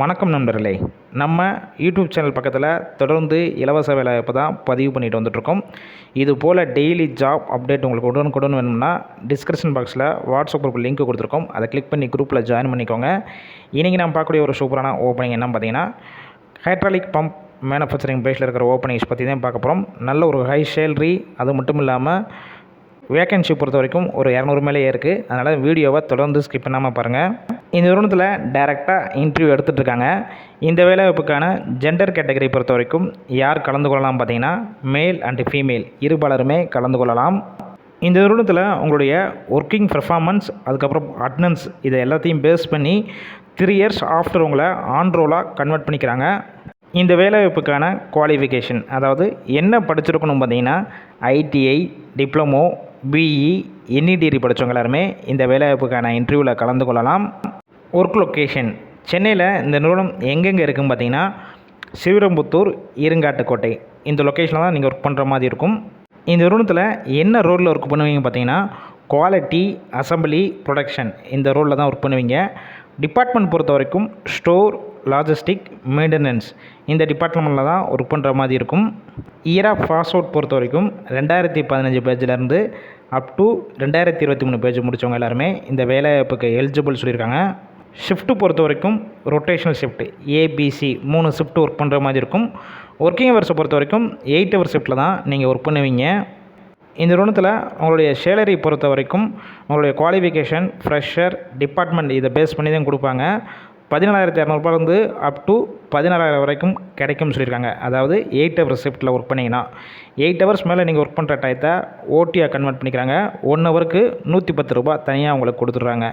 வணக்கம் நண்பர்களே. நம்ம யூடியூப் சேனல் பக்கத்தில் தொடர்ந்து இலவச வேலைவாய்ப்பு தான் பதிவு பண்ணிட்டு வந்துட்ருக்கோம். இது போல் டெய்லி ஜாப் அப்டேட் உங்களுக்கு உடனுக்குடன் வேணும்னா டிஸ்கிரிப்ஷன் பாக்ஸில் வாட்ஸ்அப் குரூப் லிங்க் கொடுத்துருக்கோம். அதை கிளிக் பண்ணி குரூப்பில் ஜாயின் பண்ணிக்கோங்க. இன்றைக்கி நான் பார்க்கக்கூடிய ஒரு சூப்பரான ஓப்பனிங் என்ன பார்த்தீங்கன்னா ஹைட்ராலிக் பம்ப் மேனுஃபேக்சரிங் பேஸில் இருக்கிற ஓப்பனிங்ஸ் பற்றி தான் பார்க்க போகிறோம் நல்ல ஒரு ஹை சேலரி அது மட்டும் இல்லாமல் வேக்கன்சி பொறுத்த வரைக்கும் ஒரு இரநூறு மேலே இருக்குது அதனால் வீடியோவை தொடர்ந்து ஸ்கிப் பண்ணாமல் பாருங்கள் இந்த நிறுவனத்தில் டைரெக்டாக இன்டர்வியூ எடுத்துகிட்ருக்காங்க இந்த வேலைவாய்ப்புக்கான ஜெண்டர் கேட்டகரி பொறுத்த வரைக்கும் யார் கலந்து கொள்ளலாம் பார்த்தீங்கன்னா மேல் அண்டு ஃபீமேல் இருபாலருமே கலந்து கொள்ளலாம். இந்த நிறுவனத்தில் உங்களுடைய ஒர்க்கிங் பெர்ஃபார்மன்ஸ் அதுக்கப்புறம் அட்டனன்ஸ் இதை எல்லாத்தையும் பேஸ் பண்ணி த்ரீ இயர்ஸ் ஆஃப்டர் உங்களை ஆன்ரோலாக கன்வெர்ட் பண்ணிக்கிறாங்க. இந்த வேலைவாய்ப்புக்கான குவாலிஃபிகேஷன் அதாவது என்ன படிச்சிருக்கணும் பார்த்தீங்கன்னா ITI diploma BE any degree படித்தவங்க எல்லாருமே இந்த வேலைவாய்ப்புக்கான இன்டர்வியூவில் கலந்து கொள்ளலாம். ஒர்க் லொக்கேஷன் சென்னையில் இந்த நிறுவனம் எங்கெங்கே இருக்குதுன்னு பார்த்தீங்கன்னா சிவரம்புத்தூர் இருங்காட்டுக்கோட்டை. இந்த லொக்கேஷனில் தான் நீங்கள் ஒர்க் பண்ணுற மாதிரி இருக்கும். இந்த நிறுவனத்தில் என்ன ரோலில் ஒர்க் பண்ணுவீங்க பார்த்தீங்கன்னா குவாலிட்டி அசம்பிளி ப்ரொடக்ஷன் இந்த ரோலில் தான் ஒர்க் பண்ணுவீங்க. டிபார்ட்மெண்ட் பொறுத்த வரைக்கும் ஸ்டோர் லாஜிஸ்டிக் மெயின்டெனன்ஸ். இந்த டிபார்ட்மெண்ட்டில் தான் ஒர்க் பண்ணுற மாதிரி இருக்கும். இயர் ஆஃப் பாஸ் அவுட் பொறுத்த வரைக்கும் ரெண்டாயிரத்தி பதினஞ்சு பேஜிலேருந்து அப் டு ரெண்டாயிரத்தி இருபத்தி மூணு பேஜ் முடித்தவங்க எல்லாருமே இந்த வேலைவாய்ப்புக்கு எலிஜிபிள் சொல்லியிருக்காங்க. ஷிஃப்ட்டு பொறுத்த வரைக்கும் ரொட்டேஷனல் ஷிஃப்ட் ஏபிசி மூணு ஷிஃப்ட் ஒர்க் பண்ணுற மாதிரி இருக்கும். ஒர்க்கிங் ஹவர்ஸை பொறுத்த வரைக்கும் எயிட் ஹவர் ஷிஃப்ட்டில் தான் நீங்கள் ஒர்க் பண்ணுவீங்க. இந்த நிறுவனத்தில் உங்களுடைய சேலரி பொறுத்த வரைக்கும் உங்களுடைய குவாலிஃபிகேஷன் ஃப்ரெஷர் டிபார்ட்மெண்ட் இதை பேஸ் பண்ணி தான் கொடுப்பாங்க. பதினாலாயிரத்தி இரநூறுபாலேருந்து அப் டு பதினாறாயிரம் வரைக்கும் கிடைக்கும்னு சொல்லியிருக்காங்க. அதாவது எயிட் ஹவர் ஷிஃப்ட்டில் ஒர்க் பண்ணிங்கன்னா எயிட் ஹவர்ஸ் மேலே நீங்கள் ஒர்க் பண்ணுற டயத்தை ஓடியாக கன்வெர்ட் பண்ணிக்கிறாங்க. ஒன் ஹவருக்கு நூற்றி பத்து ரூபா தனியாக உங்களுக்கு கொடுத்துட்றாங்க.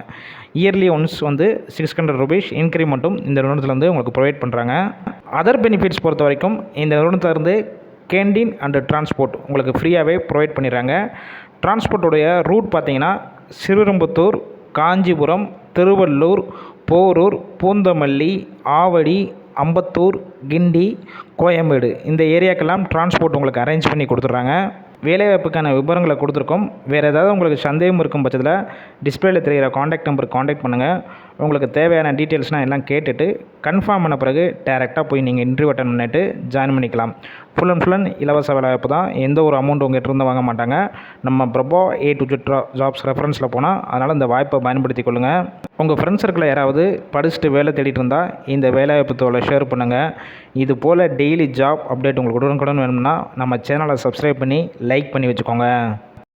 இயர்லி ஒன்ஸ் வந்து சிக்ஸ் ஹண்ட்ரட் ருபீஸ் இன்க்ரிமெண்ட்டும் இந்த நிறுவனத்தில் வந்து உங்களுக்கு ப்ரொவைட் பண்ணுறாங்க அதர் பெனிஃபிட்ஸ் பொறுத்த வரைக்கும் இந்த நிறுவனத்திலேருந்து கேண்டீன் அண்டு டிரான்ஸ்போர்ட் உங்களுக்கு ஃப்ரீயாகவே ப்ரொவைட் பண்ணிடுறாங்க. டிரான்ஸ்போர்ட்டுடைய ரூட் பார்த்தீங்கன்னா சிறுவரம்புத்தூர் காஞ்சிபுரம் திருவள்ளூர் போரூர் பூந்தமல்லி ஆவடி அம்பத்தூர் கிண்டி கோயம்பேடு. இந்த ஏரியாக்கெல்லாம் டிரான்ஸ்போர்ட் உங்களுக்கு அரேஞ்ச் பண்ணி கொடுத்துட்றாங்க. வேலைவாய்ப்புக்கான விவரங்களை கொடுத்துருக்கோம். வேறு ஏதாவது உங்களுக்கு சந்தேகம் இருக்கும் பட்சத்தில் டிஸ்பிளேயில் தெரிகிற காண்டாக்ட் நம்பருக்கு காண்டாக்ட் பண்ணுங்கள் உங்களுக்கு தேவையான டீட்டெயில்ஸ்னால் எல்லாம் கேட்டுட்டு கன்ஃபார்ம் பண்ண பிறகு டேரெக்டாக போய் நீங்கள் இன்டர்வியூ அட்டன் பண்ணிட்டு ஜாயின் பண்ணிக்கலாம். ஃபுல் அண்ட் ஃபுல் அண்ட் இலவச வேலைவாய்ப்பு தான். எந்த ஒரு அமௌண்ட் உங்கள்கிட்ட இருந்து வாங்க மாட்டாங்க. நம்ம ப்ரபோ ஏ டு ஜெட் ஜாப்ஸ் ரெஃபரன்ஸில் போனால் அதனால் இந்த வாய்ப்பை பயன்படுத்தி கொள்ளுங்கள் உங்கள் ஃப்ரெண்ட்ஸ் சர்க்கிளில் யாராவது படிச்சுட்டு வேலை தேடிட்டு இருந்தால் இந்த வேலைவாய்ப்பு தோலை ஷேர் பண்ணுங்கள் இது போல் டெய்லி ஜாப் அப்டேட் உங்களுக்கு உடனுக்குடன் வேணும்னா நம்ம சேனலை சப்ஸ்கிரைப் பண்ணி லைக் பண்ணி வச்சுக்கோங்க.